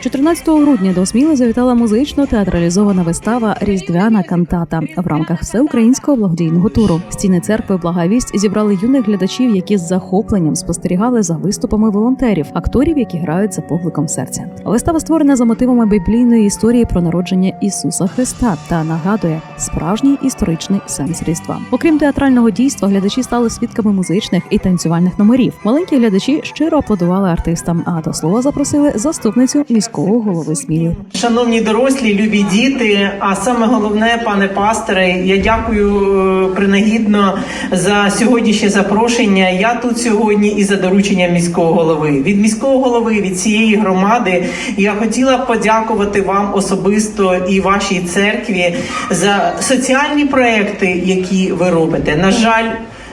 14 грудня до Сміли завітала музично театралізована вистава Різдвяна кантата в рамках всеукраїнського благодійного туру. Стіни церкви Благовість зібрали юних глядачів, які з захопленням спостерігали за виступами волонтерів, акторів, які грають за покликом серця. Вистава створена за мотивами біблійної історії про народження Ісуса Христа та нагадує справжній історичний сенс Різдва. Окрім театрального дійства, глядачі стали свідками музичних і танцювальних номерів. Маленькі глядачі щиро аплодували артистам, а до слова запросили заступницю міського голови Сміли. Шановні дорослі, любі діти, а саме головне, пане пасторе, я дякую е, принагідно за сьогоднішнє запрошення. Я тут сьогодні і за дорученням міського голови. Від міського голови, від цієї громади, я хотіла подякувати вам особисто і вашій церкві за соціальні проекти, які ви робите. На жаль.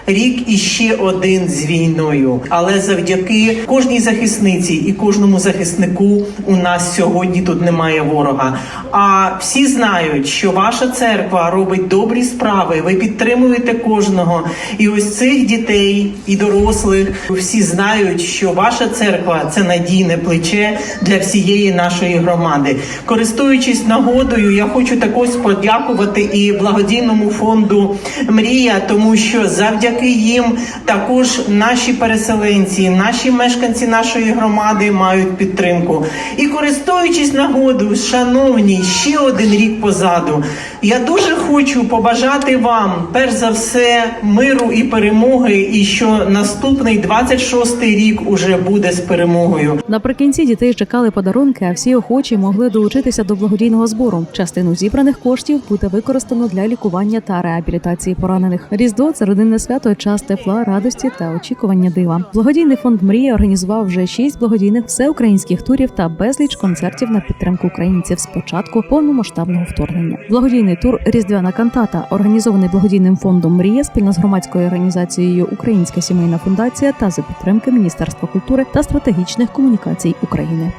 Рік іще один з війною, але завдяки кожній захисниці і кожному захиснику у нас сьогодні тут немає ворога. А всі знають, що ваша церква робить добрі справи. Ви підтримуєте кожного. І ось цих дітей і дорослих всі знають, що ваша церква це надійне плече для всієї нашої громади. Користуючись нагодою, я хочу також подякувати і благодійному фонду Мрія, тому що завдяки їм також наші переселенці, наші мешканці нашої громади мають підтримку. І користуючись нагодою, шановні, ще один рік позаду. Я дуже хочу побажати вам, перш за все, миру і перемоги, і що наступний 26-й рік уже буде з перемогою. Наприкінці дітей чекали подарунки, а всі охочі могли долучитися до благодійного збору. Частину зібраних коштів буде використано для лікування та реабілітації поранених. Різдво це родинне свято, час тепла, радості та очікування дива. Благодійний фонд Мрія організував вже шість благодійних всеукраїнських турів та безліч концертів на підтримку українців з початку повномасштабного вторгнення. Благодійний тур Різдвяна кантата, організований благодійним фондом Мрія спільно з громадською організацією Українська сімейна фундація та за підтримки Міністерства культури та стратегічних комунікацій України.